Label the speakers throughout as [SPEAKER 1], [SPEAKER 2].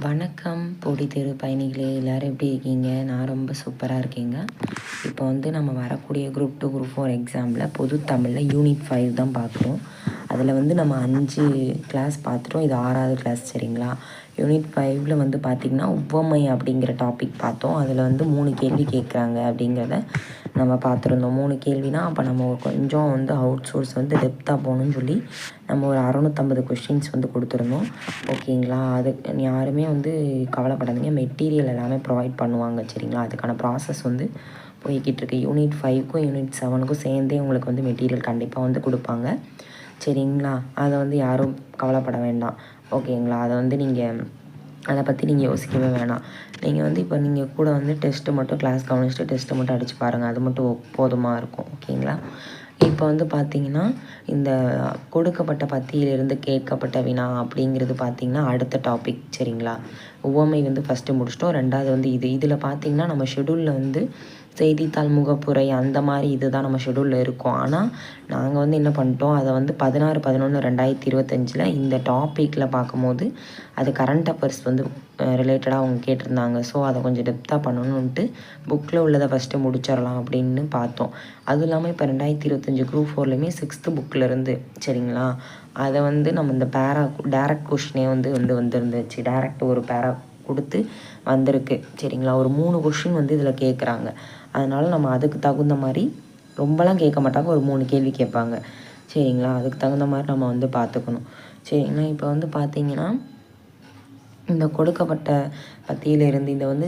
[SPEAKER 1] வணக்கம் பொடி தெரு பயணிகளே எல்லோரும் எப்படி இருக்கீங்க? நான் ரொம்ப சூப்பராக இருக்கேங்க. இப்போ வந்து நம்ம வரக்கூடிய குரூப் டூ குரூப் ஃபோர் எக்ஸாமில் பொது தமிழில் யூனிட் ஃபைவ் தான் பார்க்குறோம். அதில் வந்து நம்ம அஞ்சு கிளாஸ் பார்த்துட்டோம். இது ஆறாவது கிளாஸ் சரிங்களா? யூனிட் ஃபைவ்ல வந்து பார்த்திங்கன்னா உவமை அப்படிங்கிற டாபிக் பார்த்தோம். அதில் வந்து மூணு கேள்வி கேட்குறாங்க அப்படிங்கிறத நம்ம பார்த்துருந்தோம். மூணு கேள்வினா அப்போ நம்ம கொஞ்சம் வந்து அவுட் சோர்ஸ் வந்து டெப்த்தாக போகணும்னு சொல்லி நம்ம ஒரு அறநூற்றம்பது கொஷின்ஸ் வந்து கொடுத்துருந்தோம். ஓகேங்களா அது யாருமே வந்து கவலைப்படாதீங்க. மெட்டீரியல் எல்லாமே ப்ரொவைட் பண்ணுவாங்க சரிங்களா? அதுக்கான ப்ராசஸ் வந்து போய்கிட்டு இருக்கு. யூனிட் ஃபைவ்க்கும் யூனிட் செவனுக்கும் சேர்ந்தே உங்களுக்கு வந்து மெட்டீரியல் கண்டிப்பாக வந்து கொடுப்பாங்க. சரிங்களா? அதை வந்து யாரும் கவலைப்பட வேண்டாம். ஓகேங்களா? அதை வந்து நீங்கள் அதை பற்றி நீங்கள் யோசிக்கவே வேணாம். நீங்கள் வந்து இப்போ நீங்கள் கூட வந்து டெஸ்ட்டு மட்டும் கிளாஸ் கவனிச்சுட்டு டெஸ்ட்டு மட்டும் அடித்து பாருங்கள் அது மட்டும் போதுமாக இருக்கும். ஓகேங்களா? இப்போ வந்து பார்த்தீங்கன்னா இந்த கொடுக்கப்பட்ட பத்தியிலிருந்து கேட்கப்பட்ட வினா அப்படிங்கிறது பார்த்தீங்கன்னா அடுத்த டாபிக் சரிங்களா? உவமை வந்து ஃபஸ்ட்டு முடிச்சிட்டோம். ரெண்டாவது வந்து இது. இதில் பார்த்தீங்கன்னா நம்ம ஷெடியூலில் வந்து செய்தித்தாள் முகப்புரை அந்த மாதிரி இது தான் நம்ம ஷெடியூலில் இருக்கும். ஆனால் நாங்கள் வந்து என்ன பண்ணிட்டோம் அதை வந்து பதினாறு பதினொன்று ரெண்டாயிரத்தி இருபத்தஞ்சில் இந்த டாப்பிக்கில் பார்க்கும்போது அது கரண்ட் அஃபேர்ஸ் வந்து ரிலேட்டடாக அவங்க கேட்டிருந்தாங்க. ஸோ அதை கொஞ்சம் டெப்த்தாக பண்ணணுன்ட்டு புக்கில் உள்ளதை ஃபஸ்ட்டு முடிச்சிடலாம் அப்படின்னு பார்த்தோம். அதுவும் இல்லாமல் இப்போ ரெண்டாயிரத்தி இருபத்தஞ்சி குரூப் ஃபோர்லேயுமே சிக்ஸ்த்து புக்கில் இருந்து சரிங்களா? அதை வந்து நம்ம இந்த பேரா டேரக்ட் கொஷினே வந்து வந்து வந்துருந்துச்சு. டேரக்ட் ஒரு பேரா கொடுத்து வந்திருக்கு சரிங்களா? ஒரு மூணு கொஷின் வந்து இதில் கேட்குறாங்க அதனால் நம்ம அதுக்கு தகுந்த மாதிரி ரொம்பலாம் கேட்க மாட்டாங்க. ஒரு மூணு கேள்வி கேட்பாங்க. சரிங்களா? அதுக்கு தகுந்த மாதிரி நம்ம வந்து பார்த்துக்கணும். சரிங்களா? இப்போ வந்து பார்த்தீங்கன்னா இந்த கொடுக்கப்பட்ட பத்தியிலிருந்து இதை வந்து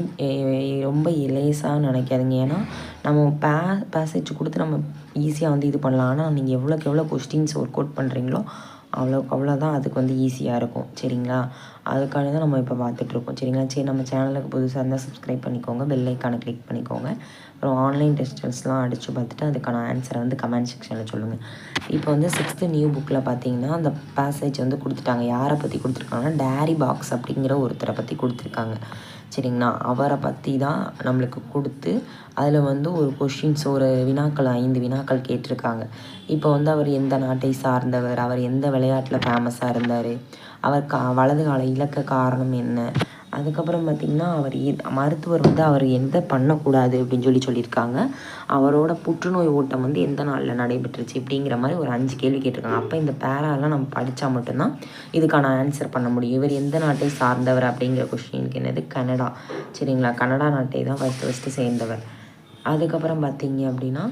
[SPEAKER 1] ரொம்ப இலேசாக நினைக்காதீங்க. ஏன்னா நம்ம பே பேசேஜ் கொடுத்து நம்ம ஈஸியாக வந்து இது பண்ணலாம். ஆனால் நீங்கள் எவ்வளோக்கு எவ்வளோ கொஸ்டின்ஸ் ஒர்க் அவுட் பண்ணுறீங்களோ அவ்வளோக்கு அவ்வளோ தான் அதுக்கு வந்து ஈஸியாக இருக்கும். சரிங்களா? அதுக்காக தான் நம்ம இப்போ பார்த்துட்ருக்கோம் சரிங்களா? சரி நம்ம சேனலுக்கு புதுசாக இருந்தால் சப்ஸ்கிரைப் பண்ணிக்கோங்க. பெல் ஐக்கானை கிளிக் பண்ணிக்கோங்க. அப்புறம் ஆன்லைன் டெஸ்டர்ஸ்லாம் அடித்து பார்த்துட்டு அதுக்கான ஆன்சரை வந்து கமெண்ட் செக்ஷனில் சொல்லுங்கள் இப்போ வந்து சிக்ஸ்த்து நியூ புக்கில் பார்த்தீங்கன்னா அந்த பேசேஜ் வந்து கொடுத்துட்டாங்க. யாரை பற்றி கொடுத்துருக்காங்கன்னா டேரி பாக்ஸ் அப்படிங்கிற ஒருத்தரை பற்றி கொடுத்துருக்காங்க. சரிங்களா? அவரை பற்றி தான் நம்மளுக்கு கொடுத்து அதில் வந்து ஒரு கொஷின்ஸ் ஒரு வினாக்கள் ஐந்து வினாக்கள் கேட்டிருக்காங்க. இப்போ வந்து அவர் எந்த நாட்டை சார்ந்தவர்? அவர் எந்த விளையாட்டில் ஃபேமஸாக இருந்தார்? அவர் கா வலது கால இலக்க காரணம் என்ன? அதுக்கப்புறம் பார்த்திங்கன்னா அவர் மருத்துவர் வந்து அவர் எந்த பண்ணக்கூடாது அப்படின்னு சொல்லி சொல்லியிருக்காங்க. அவரோட புற்றுநோய் ஓட்டம் வந்து எந்த நாளில் நடைபெற்றுச்சு இப்படிங்கிற மாதிரி ஒரு அஞ்சு கேள்வி கேட்டிருக்காங்க. அப்போ இந்த பேராலாம் நம்ம படித்தா மட்டும்தான் இதுக்கான ஆன்சர் பண்ண முடியும். இவர் எந்த நாட்டை சார்ந்தவர் அப்படிங்கிற கொஷினுக்கு என்னது? கனடா. சரிங்களா? கனடா நாட்டை தான் ஃபஸ்ட்டு ஃபஸ்ட்டு சேர்ந்தவர். அதுக்கப்புறம் பார்த்தீங்க அப்படின்னா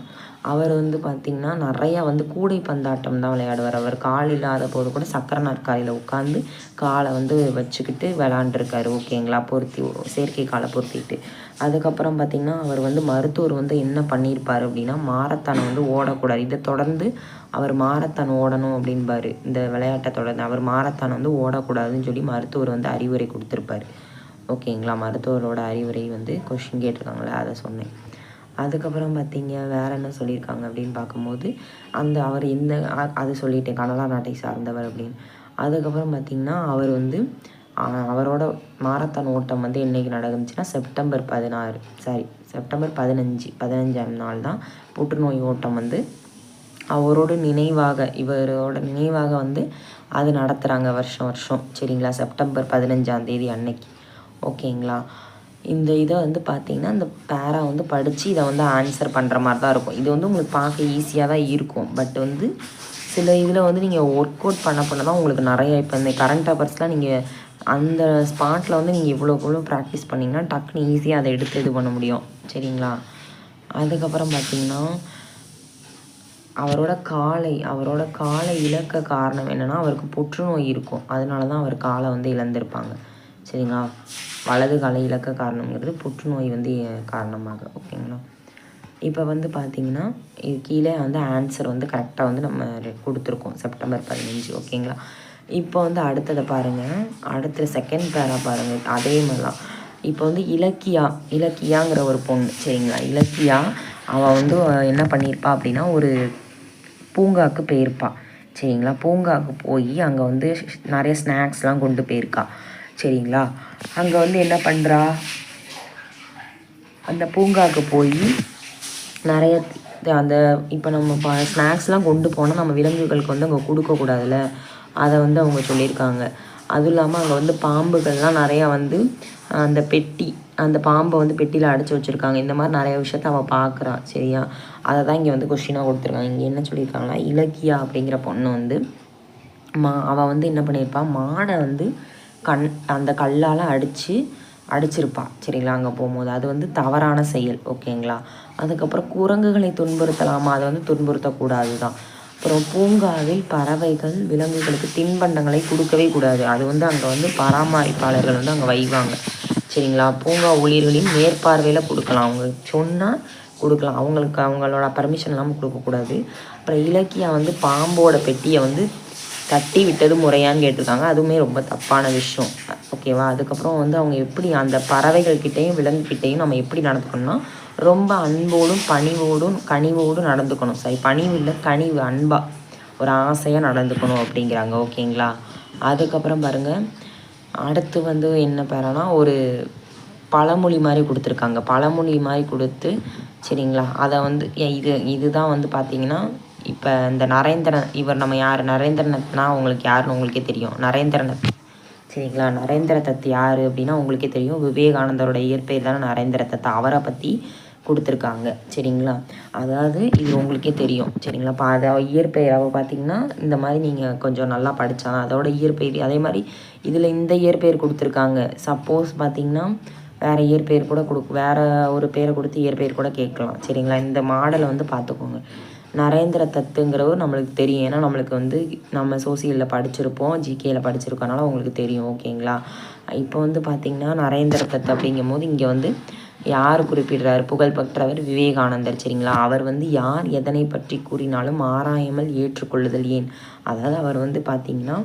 [SPEAKER 1] அவர் வந்து பார்த்திங்கன்னா நிறையா வந்து கூடை பந்தாட்டம் தான் விளையாடுவார். அவர் கால் இல்லாத போது கூட சக்கரை நாற்காலியில் உட்காந்து காலை வந்து வச்சுக்கிட்டு விளாண்டுருக்காரு. ஓகேங்களா பொருத்தி செயற்கை காலை பொருத்திட்டு. அதுக்கப்புறம் பார்த்திங்கன்னா அவர் வந்து மருத்துவர் வந்து என்ன பண்ணியிருப்பார் அப்படின்னா மாரத்தானை வந்து ஓடக்கூடாது. இதை தொடர்ந்து அவர் மாரத்தான் ஓடணும் அப்படின்பாரு. இந்த விளையாட்டை தொடர்ந்து அவர் மாரத்தான் வந்து ஓடக்கூடாதுன்னு சொல்லி மருத்துவர் வந்து அறிவுரை கொடுத்துருப்பாரு. ஓகேங்களா மருத்துவரோட அறிவுரை வந்து கொஷின் கேட்டிருக்காங்களே அதை சொன்னேன். அதுக்கப்புறம் பார்த்தீங்க வேறு என்ன சொல்லியிருக்காங்க அப்படின்னு பார்க்கும்போது அந்த அவர் இந்த அது சொல்லிட்டேன் கனடா நாட்டை சார்ந்தவர் அப்படின்னு. அதுக்கப்புறம் பார்த்திங்கன்னா அவர் வந்து அவரோட மாரத்தான் ஓட்டம் வந்து என்றைக்கு நடந்துச்சுன்னா செப்டம்பர் பதினாறு சாரி செப்டம்பர் பதினஞ்சு பதினஞ்சாம் நாள் தான் புற்றுநோய் ஓட்டம் வந்து அவரோட நினைவாக இவரோட நினைவாக வந்து அது நடத்துகிறாங்க வருஷம் வருஷம் சரிங்களா? செப்டம்பர் பதினஞ்சாம் தேதி அன்னைக்கு. ஓகேங்களா? இந்த இதை வந்து பார்த்தீங்கன்னா இந்த பேரா வந்து படித்து இதை வந்து ஆன்சர் பண்ணுற மாதிரி தான் இருக்கும். இது வந்து உங்களுக்கு பார்க்க ஈஸியாக தான் இருக்கும். பட் வந்து சில இதில் வந்து நீங்கள் ஒர்க் அவுட் பண்ண பண்ண தான் உங்களுக்கு நிறைய இப்போ இந்த கரண்ட் அஃபேர்ஸ்லாம் நீங்கள் அந்த ஸ்பாட்டில் வந்து நீங்கள் இவ்வளோ இவ்வளோ ப்ராக்டிஸ் பண்ணிங்கன்னா டக்குன்னு ஈஸியாக அதை எடுத்து இது பண்ண முடியும். சரிங்களா? அதுக்கப்புறம் பார்த்திங்கன்னா அவரோட காலை அவரோட காலை இழக்க காரணம் என்னென்னா அவருக்கு புற்றுநோய் இருக்கும். அதனால தான் அவர் காலை வந்து இழந்திருப்பாங்க. சரிங்களா? வலது காலை இழக்க காரணங்கிறது புற்றுநோய் வந்து காரணமாக ஓகேங்களா? இப்போ வந்து பார்த்திங்கன்னா இது கீழே வந்து ஆன்சர் வந்து கரெக்டாக வந்து நம்ம கொடுத்துருக்கோம். செப்டம்பர் பதினஞ்சு ஓகேங்களா? இப்போ வந்து அடுத்ததை பாருங்கள் அடுத்த செகண்ட் பேரா பாருங்கள் அதே மாதிரிலாம் இப்போ வந்து இலக்கியா இலக்கியாங்கிற ஒரு பொண்ணு சரிங்களா? இலக்கியா அவள் வந்து என்ன பண்ணியிருப்பா அப்படின்னா ஒரு பூங்காவுக்கு போயிருப்பாள் சரிங்களா? பூங்காவுக்கு போய் அங்கே வந்து நிறைய ஸ்நாக்ஸ்லாம் கொண்டு போயிருக்கா. சரிங்களா? அங்கே வந்து என்ன பண்ணுறா அந்த பூங்காவுக்கு போய் நிறைய அந்த இப்போ நம்ம ப ஸ்நாக்ஸ்லாம் கொண்டு போனால் நம்ம விலங்குகளுக்கு வந்து அங்கே கொடுக்கக்கூடாதுல்ல அதை வந்து அவங்க சொல்லியிருக்காங்க. அதுவும் இல்லாமல் அங்கே வந்து பாம்புகள்லாம் நிறையா வந்து அந்த பெட்டி அந்த பாம்பை வந்து பெட்டியில் அடைச்சி வச்சுருக்காங்க. இந்த மாதிரி நிறைய விஷயத்த அவள் பார்க்குறா சரியா? அதை தான் இங்கே வந்து கொஷினாக கொடுத்துருக்காங்க. இங்கே என்ன சொல்லியிருக்காங்கன்னா இலக்கியா அப்படிங்கிற பொண்ணு வந்து மா அவள் வந்து என்ன பண்ணியிருப்பாள் மாடை வந்து கண் அந்த கல்லால் அடித்து அடிச்சிருப்பான் சரிங்களா? அங்கே போகும்போது. அது வந்து தவறான செயல் ஓகேங்களா? அதுக்கப்புறம் குரங்குகளை துன்புறுத்தலாமா? அதை வந்து துன்புறுத்தக்கூடாது தான் அப்புறம் பூங்காவில் பறவைகள் விலங்குகளுக்கு தின்பண்டங்களை கொடுக்கவே கூடாது. அது வந்து அங்கே வந்து பராமரிப்பாளர்கள் வந்து அங்கே வைவாங்க. சரிங்களா? பூங்கா ஊழியர்களின் மேற்பார்வையில் கொடுக்கலாம். அவங்க சொன்னால் கொடுக்கலாம். அவங்களுக்கு அவங்களோட பர்மிஷன் இல்லாமல் கொடுக்கக்கூடாது. அப்புறம் இலக்கியா வந்து பாம்போட பெட்டியை வந்து தட்டி விட்டது முறையான்னு கேட்டிருக்காங்க. அதுவுமே ரொம்ப தப்பான விஷயம். ஓகேவா அதுக்கப்புறம் வந்து அவங்க எப்படி அந்த பறவைகள்கிட்டையும் விலங்குகிட்டையும் நம்ம எப்படி நடந்துக்கணும்னா ரொம்ப அன்போடும் பணிவோடும் கனிவோடும் நடந்துக்கணும். சரி பணிவு இல்லை கனிவு அன்பாக ஒரு ஆசையாக நடந்துக்கணும் அப்படிங்கிறாங்க. ஓகேங்களா அதுக்கப்புறம் பாருங்கள் அடுத்து வந்து என்ன பேரனா ஒரு பழமொழி மாதிரி கொடுத்துருக்காங்க. பழமொழி மாதிரி கொடுத்து சரிங்களா? அதை வந்து இது இதுதான் வந்து பார்த்திங்கன்னா இப்போ இந்த நரேந்திரன் இவர் நம்ம யார்? நரேந்திரநாத்னா உங்களுக்கு யாருன்னு உங்களுக்கே தெரியும். நரேந்திரநாத் சரிங்களா? நரேந்திர தத் யார் அப்படின்னா உங்களுக்கே தெரியும். விவேகானந்தரோட இயற்பெயர் தானே நரேந்திர தத். அவரை பற்றி கொடுத்துருக்காங்க. சரிங்களா? அதாவது இது உங்களுக்கே தெரியும். சரிங்களா? இப்போ அதை இயற்பெயர். அவள் பார்த்தீங்கன்னா இந்த மாதிரி நீங்கள் கொஞ்சம் நல்லா படித்தாங்க அதோட இயற்பெயர் அதே மாதிரி இதில் இந்த இயற்பெயர் கொடுத்துருக்காங்க. சப்போஸ் பார்த்திங்கன்னா வேறு இயற்பெயர் கூட கொடு வேறு ஒரு பேரை கொடுத்து இயற்பெயர் கூட கேட்கலாம். சரிங்களா? இந்த மாடலை வந்து பார்த்துக்கோங்க நரேந்திர தத்துங்கிறவர் நம்மளுக்கு தெரியும். ஏன்னா நம்மளுக்கு வந்து நம்ம சோசியலில் படிச்சிருப்போம். ஜிகேயில் படிச்சிருக்கனால உங்களுக்கு தெரியும். ஓகேங்களா? இப்போ வந்து பார்த்திங்கன்னா நரேந்திர தத் அப்படிங்கும் போது இங்கே வந்து யார் குறிப்பிடுறார்? புகழ்பெற்றவர் விவேகானந்தர். சரிங்களா? அவர் வந்து யார் எதனை பற்றி கூறினாலும் ஆராயாமல் ஏற்றுக்கொள்ளுதல் ஏன்? அதாவது அவர் வந்து பார்த்திங்கன்னா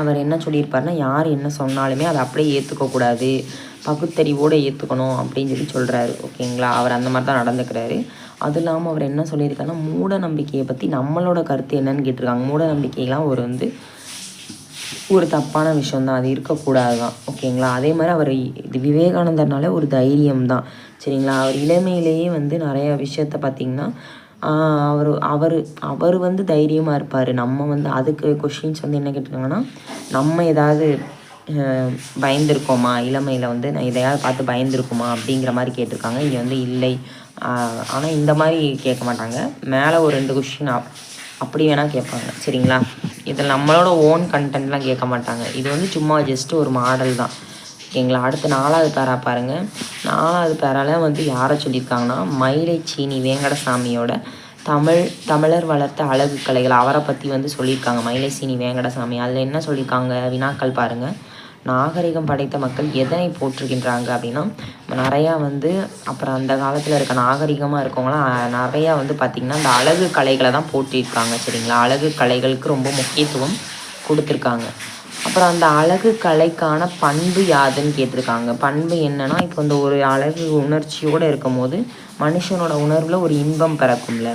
[SPEAKER 1] அவர் என்ன சொல்லியிருப்பார்னா யார் என்ன சொன்னாலுமே அதை அப்படியே ஏற்றுக்கக்கூடாது பகுத்தறிவோடு ஏற்றுக்கணும் அப்படின்னு சொல்லி சொல்கிறாரு ஓகேங்களா? அவர் அந்த மாதிரி தான் நடந்துக்கிறாரு. அதுவும் இல்லாமல் அவர் என்ன சொல்லியிருக்காருன்னா மூட நம்பிக்கையை பற்றி நம்மளோட கருத்து என்னன்னு கேட்டிருக்காங்க. மூட நம்பிக்கைலாம் ஒரு வந்து ஒரு தப்பான விஷயந்தான் அது இருக்கக்கூடாது தான் ஓகேங்களா? அதே மாதிரி அவர் இது விவேகானந்தர்னாலே ஒரு தைரியம் தான் சரிங்களா? அவர் இளமையிலேயே வந்து நிறையா விஷயத்த பார்த்திங்கன்னா அவர் அவர் அவர் வந்து தைரியமாக இருப்பார். நம்ம வந்து அதுக்கு கொஷின்ஸ் வந்து என்ன கேட்டிருக்காங்கன்னா நம்ம ஏதாவது பயந்துருக்கோமா? இளமையில் வந்து நான் எதையாவது பார்த்து பயந்துருக்குமா? அப்படிங்கிற மாதிரி கேட்டிருக்காங்க. இங்கே வந்து இல்லை. ஆனால் இந்த மாதிரி கேட்க மாட்டாங்க. மேலே ஒரு ரெண்டு கொஷின் அப்படி வேணால் கேட்பாங்க. சரிங்களா? இதில் நம்மளோட ஓன் கண்டென்ட்லாம் கேட்க மாட்டாங்க. இது வந்து சும்மா ஜஸ்ட்டு ஒரு மாடல் தான். ஓகேங்களா? அடுத்து நாலாவது பேரா பாருங்கள் நாலாவது பேரால வந்து யாரை சொல்லியிருக்காங்கன்னா மயிலை சீனி வேங்கடசாமியோட தமிழ் தமிழர் வளர்த்த அழகு கலைகள் அவரை பற்றி வந்து சொல்லியிருக்காங்க. மயிலை சீனி வேங்கடசாமி. அதில் என்ன சொல்லியிருக்காங்க? வினாக்கள் பாருங்கள் நாகரிகம் படைத்த மக்கள் எதனை போற்றுகின்றாங்க அப்படின்னா நிறையா வந்து அப்புறம் அந்த காலத்தில் இருக்க நாகரிகமாக இருக்கவங்களாம் நிறையா வந்து பார்த்திங்கன்னா அந்த அழகு கலைகளை தான் போற்றியிருக்காங்க சரிங்களா? அழகு கலைகளுக்கு ரொம்ப முக்கியத்துவம் கொடுத்துருக்காங்க. அப்புறம் அந்த அழகு கலைக்கான பண்பு யாதுன்னு கேட்டிருக்காங்க. பண்பு என்னன்னா இப்போ இந்த ஒரு அழகு உணர்ச்சியோடு இருக்கும் போது மனுஷனோட உணர்வில் ஒரு இன்பம் பிறக்கும்ல.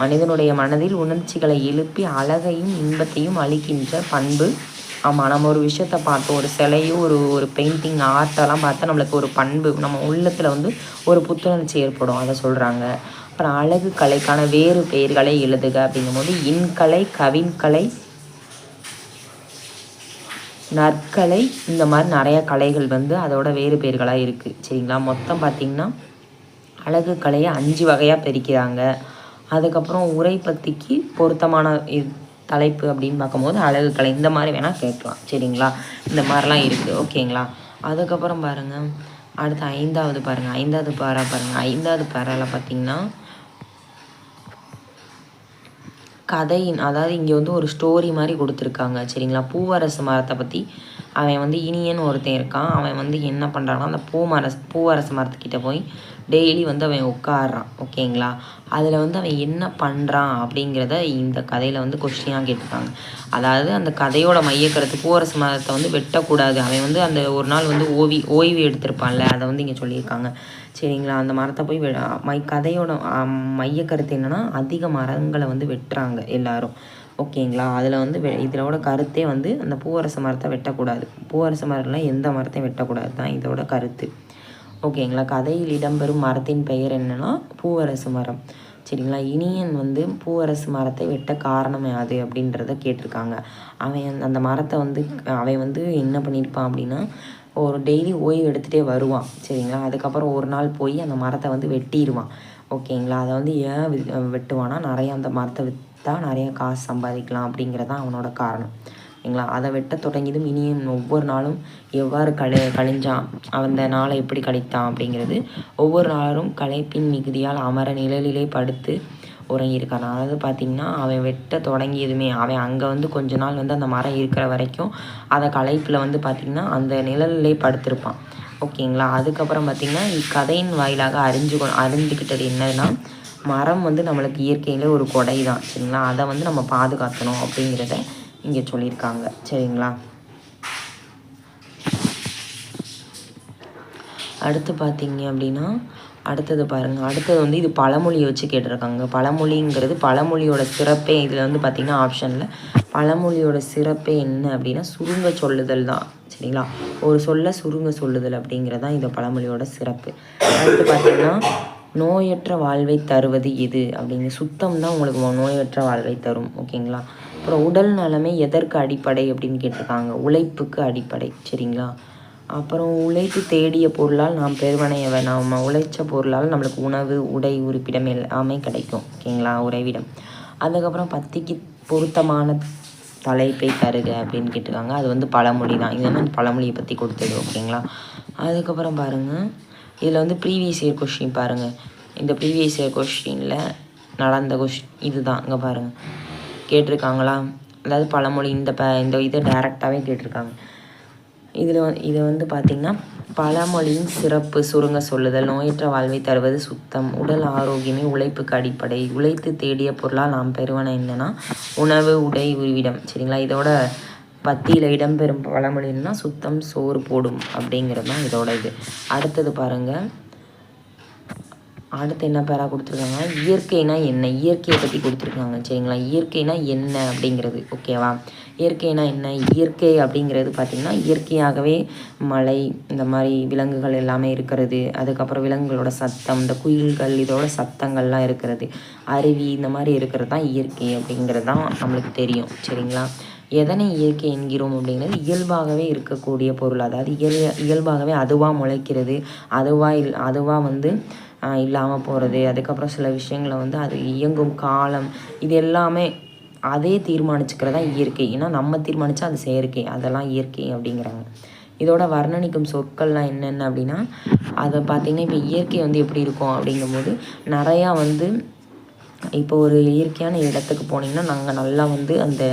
[SPEAKER 1] மனிதனுடைய மனதில் உணர்ச்சிகளை எழுப்பி அழகையும் இன்பத்தையும் அளிக்கின்ற பண்பு ஆமாம் நம்ம ஒரு விஷயத்தை பார்த்தோம் ஒரு சிலையும் ஒரு ஒரு பெயிண்டிங் ஆர்ட்டெல்லாம் பார்த்தா நம்மளுக்கு ஒரு பண்பு நம்ம உள்ளத்தில் வந்து ஒரு புத்துணர்ச்சி ஏற்படும் அதை சொல்கிறாங்க அப்புறம் அழகு கலைக்கான வேறு பெயர்களை எழுதுக அப்படிங்கும்போது இன்கலை கவின்கலை நற்கலை இந்த மாதிரி நிறையா கலைகள் வந்து அதோட வேறு பெயர்களாக இருக்குது சரிங்களா? மொத்தம் பார்த்திங்கன்னா அழகு கலையை அஞ்சு வகையாக பிரிக்கிறாங்க. அதுக்கப்புறம் உரை பத்திக்கு பொருத்தமான தலைப்பு அப்படின்னு பார்க்கும்போது அழகு கலை இந்த மாதிரி வேணால் கேட்கலாம். சரிங்களா? இந்த மாதிரிலாம் இருக்குது ஓகேங்களா? அதுக்கப்புறம் பாருங்கள் அடுத்து ஐந்தாவது பாருங்கள் ஐந்தாவது பாரா பாருங்கள் ஐந்தாவது பாராவில் பார்த்திங்கன்னா கதையின் அதாவது இங்கே வந்து ஒரு ஸ்டோரி மாதிரி கொடுத்துருக்காங்க. சரிங்களா? பூவரசு மரத்தை பற்றி அவன் வந்து இனியன்னு ஒருத்தன் இருக்கான். அவன் வந்து என்ன பண்ணுறான்னா அந்த பூ மர பூவரசு மரத்துக்கிட்ட போய் டெய்லி வந்து அவன் உட்காடுறான் ஓகேங்களா? அதில் வந்து அவன் என்ன பண்ணுறான் அப்படிங்கிறத இந்த கதையில் வந்து கொஸ்டினாக கேட்டிருக்காங்க. அதாவது அந்த கதையோட மையக்கருத்து பூவரசு மரத்தை வந்து வெட்டக்கூடாது. அவன் வந்து அந்த ஒரு நாள் வந்து ஓவி ஓய்வு எடுத்திருப்பான்ல. அதை வந்து இங்கே சொல்லியிருக்காங்க. சரிங்களா? அந்த மரத்தை போய் மை கதையோட மையக்கருத்து என்னென்னா அதிக மரங்களை வந்து வெட்டுறாங்க எல்லாரும். ஓகேங்களா? அதில் வந்து வெ இதோட கருத்தே வந்து அந்த பூவரச மரத்தை வெட்டக்கூடாது. பூவரச மரம்லாம் எந்த மரத்தையும் வெட்டக்கூடாது. தான் இதோட கருத்து. ஓகேங்களா? கதையில் இடம்பெறும் மரத்தின் பெயர் என்னென்னா பூவரசு மரம். சரிங்களா? இனியன் வந்து பூவரசு மரத்தை வெட்ட காரணம் அது அப்படின்றத கேட்டிருக்காங்க. அவன் அந்த மரத்தை வந்து அவன் வந்து என்ன பண்ணியிருப்பான் அப்படின்னா ஒரு டெய்லி ஓய்வு எடுத்துகிட்டே வருவான். சரிங்களா? அதுக்கப்புறம் ஒரு நாள் போய் அந்த மரத்தை வந்து வெட்டிடுவான் ஓகேங்களா? அதை வந்து ஏன் வெட்டுவானா நிறையா அந்த மரத்தை தான் நிறைய காசு சம்பாதிக்கலாம் அப்படிங்கிறது தான் அவனோட காரணம். சரிங்களா அதை வெட்ட தொடங்கியதும் இனியும் ஒவ்வொரு நாளும் எவ்வாறு கழி கழிஞ்சான்? அந்த நாளை எப்படி கழித்தான் அப்படிங்கிறது ஒவ்வொரு நாளும் களைப்பின் மிகுதியால் அமர நிழலிலே படுத்து உறங்கியிருக்கான். அதாவது பார்த்திங்கன்னா அவன் வெட்ட தொடங்கியதுமே அவன் அங்கே வந்து கொஞ்ச நாள் வந்து அந்த மரம் இருக்கிற வரைக்கும் அதை களைப்பில் வந்து பார்த்திங்கன்னா அந்த நிழலிலே படுத்திருப்பான். ஓகேங்களா? அதுக்கப்புறம் பார்த்திங்கன்னா இக்கதையின் வாயிலாக அறிஞ்சு அறிந்துக்கிட்டது என்னதுன்னா மரம் வந்து நம்மளுக்கு இயற்கையில் ஒரு கொடை தான் சரிங்களா? அதை வந்து நம்ம பாதுகாக்கணும் அப்படிங்கிறத இங்கே சொல்லியிருக்காங்க. சரிங்களா? அடுத்து பார்த்தீங்க அப்படின்னா அடுத்தது பாருங்கள் அடுத்தது வந்து இது பழமொழியை வச்சு கேட்டிருக்காங்க. பழமொழிங்கிறது பழமொழியோட சிறப்பே இதில் வந்து பார்த்திங்கன்னா ஆப்ஷனில் பழமொழியோட சிறப்பே என்ன அப்படின்னா சுருங்க சொல்லுதல் தான் சரிங்களா? ஒரு சொல்ல சுருங்க சொல்லுதல் அப்படிங்கிறது தான் இந்த பழமொழியோட சிறப்பு. அடுத்து பார்த்திங்கன்னா நோயற்ற வாழ்வை தருவது எது? அப்படின்னு சுத்தம் தான் உங்களுக்கு நோயற்ற வாழ்வை தரும் ஓகேங்களா? அப்புறம் உடல் நலமே எதற்கு அடிப்படை அப்படின்னு கேட்டிருக்காங்க? உழைப்புக்கு அடிப்படை சரிங்களா? அப்புறம் உழைத்து தேடிய பொருளால் நாம் பெருவனையவை நாம் உழைச்ச பொருளால் நம்மளுக்கு உணவு உடை உறுப்பிடம் எல்லாமே கிடைக்கும் ஓகேங்களா? உறைவிடம். அதுக்கப்புறம் பத்திக்கு பொருத்தமான தலைப்பை தருக அப்படின்னு கேட்டிருக்காங்க. அது வந்து பழமொழி தான் இது வந்து பழமொழியை பற்றி கொடுத்தது ஓகேங்களா? அதுக்கப்புறம் பாருங்கள் இதில் வந்து ப்ரீவியஸ் இயர் கொஷின் பாருங்கள் இந்த ப்ரீவியஸ் இயர் கொஷினில் நடந்த கொஷின் இது தான் இங்கே பாருங்கள் கேட்டிருக்காங்களா? அதாவது பழமொழி இந்த ப இந்த இதை டேரெக்டாகவே கேட்டிருக்காங்க. இதில் இதை வந்து பார்த்திங்கன்னா பழமொழியின் சிறப்பு சுருங்க சொல்லுதல் நோயற்ற வாழ்வை தருவது சுத்தம் உடல் ஆரோக்கியமே உழைப்புக்கு அடிப்படை உழைத்து தேடிய பொருளாக நாம் பெறுவன என்னென்னா உணவு உடை உருவிடம். சரிங்களா? இதோட பத்தியில் இடம்பெறும் பழமொழின்னா சுத்தம் சோறு போடும் அப்படிங்கிறது தான் இதோட இது. அடுத்தது பாருங்கள் அடுத்து என்ன பேராக கொடுத்துருக்காங்க? இயற்கைனா என்ன? இயற்கையை பற்றி கொடுத்துருக்காங்க சரிங்களா? இயற்கைனா என்ன அப்படிங்கிறது ஓகேவா இயற்கைனா என்ன? இயற்கை அப்படிங்கிறது பார்த்திங்கன்னா இயற்கையாகவே மலை இந்த மாதிரி விலங்குகள் எல்லாமே இருக்கிறது. அதுக்கப்புறம் விலங்குகளோட சத்தம் இந்த குயில்கள் இதோட சத்தங்கள்லாம் இருக்கிறது. அருவி இந்த மாதிரி இருக்கிறது தான் இயற்கை அப்படிங்கிறது தான் நம்மளுக்கு தெரியும் சரிங்களா? எதனை இயற்கை என்கிறோம் அப்படிங்கிறது இயல்பாகவே இருக்கக்கூடிய பொருள். அதாவது இயல் இயல்பாகவே அதுவாக முளைக்கிறது அதுவாக இல் அதுவாக வந்து இல்லாமல் போகிறது அதுக்கப்புறம் சில விஷயங்களை வந்து அது இயங்கும் காலம் இது எல்லாமே அதே தீர்மானிச்சுக்கிறதா இயற்கை. ஏன்னா நம்ம தீர்மானித்தா அது செயற்கை அதெல்லாம் இயற்கை அப்படிங்கிறாங்க. இதோட வர்ணனிக்கும் சொற்கள்லாம் என்னென்ன அப்படின்னா அதை பார்த்திங்கன்னா இப்போ இயற்கை வந்து எப்படி இருக்கும் அப்படிங்கும்போது நிறையா வந்து இப்போ ஒரு இயற்கையான இடத்துக்கு போனீங்கன்னா நாங்கள் நல்லா வந்து அந்த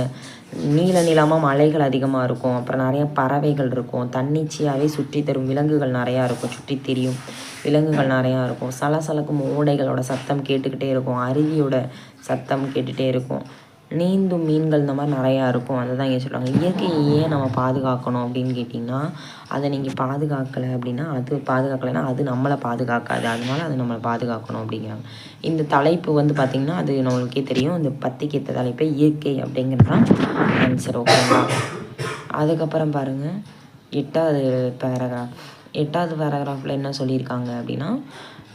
[SPEAKER 1] நீள நிலமாக மலைகள் அதிகமாக இருக்கும். அப்புறம் நிறைய பறவைகள் இருக்கும். தன்னிச்சையாகவே சுற்றி தரும் விலங்குகள் நிறையா இருக்கும். சுற்றி தெரியும் விலங்குகள் நிறையா இருக்கும். சலசலக்கும் ஓடைகளோட சத்தம் கேட்டுக்கிட்டே இருக்கும். அருவியோட சத்தம் கேட்டுகிட்டே இருக்கும். நீந்தும் மீன்கள் இந்த மாதிரி நிறையா இருக்கும். அதை தான் இங்கே சொல்லுவாங்க. இயற்கையை ஏன் நம்ம பாதுகாக்கணும் அப்படின்னு கேட்டிங்கன்னா அதை நீங்கள் பாதுகாக்கலை அப்படின்னா அது பாதுகாக்கலைன்னா அது நம்மளை பாதுகாக்காது. அதனால அது நம்மளை பாதுகாக்கணும் அப்படிங்கிறாங்க. இந்த தலைப்பு வந்து பார்த்திங்கன்னா அது நம்மளுக்கே தெரியும். இந்த பத்திக்கு ஏற்ற தலைப்பை இயற்கை அப்படிங்கிறது தான் ஆன்சர் ஓகேங்களா அதுக்கப்புறம் பாருங்கள் எட்டாவது பேராகிராஃப் எட்டாவது பேராகிராஃபில் என்ன சொல்லியிருக்காங்க அப்படின்னா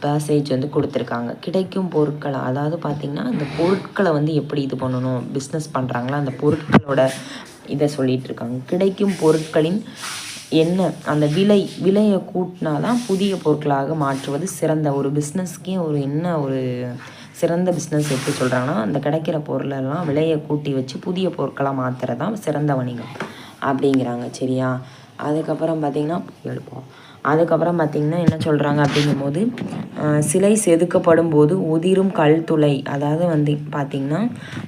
[SPEAKER 1] பேசேஜ் வந்து கொடுத்துருக்காங்க. கிடைக்கும் பொருட்களை அதாவது பார்த்திங்கன்னா அந்த பொருட்களை வந்து எப்படி இது பண்ணணும் பிஸ்னஸ் பண்ணுறாங்களா அந்த பொருட்களோட இதை சொல்லிகிட்டு இருக்காங்க. கிடைக்கும் பொருட்களின் என்ன அந்த விலை விலையை கூட்டினா தான் புதிய பொருட்களாக மாற்றுவது சிறந்த ஒரு பிஸ்னஸ்க்கே ஒரு என்ன ஒரு சிறந்த பிஸ்னஸ் எப்படி சொல்கிறாங்கன்னா அந்த கிடைக்கிற பொருளெல்லாம் விலையை கூட்டி வச்சு புதிய பொருட்களாக மாற்றுறது தான் சிறந்த வணிகம் அப்படிங்கிறாங்க சரியா? அதுக்கப்புறம் பார்த்திங்கன்னா எழுப்போம் அதுக்கப்புறம் பார்த்திங்கன்னா என்ன சொல்கிறாங்க அப்படிங்கும்போது சிலை செதுக்கப்படும் போது உதிரும் கல் துளை. அதாவது வந்து பார்த்திங்கன்னா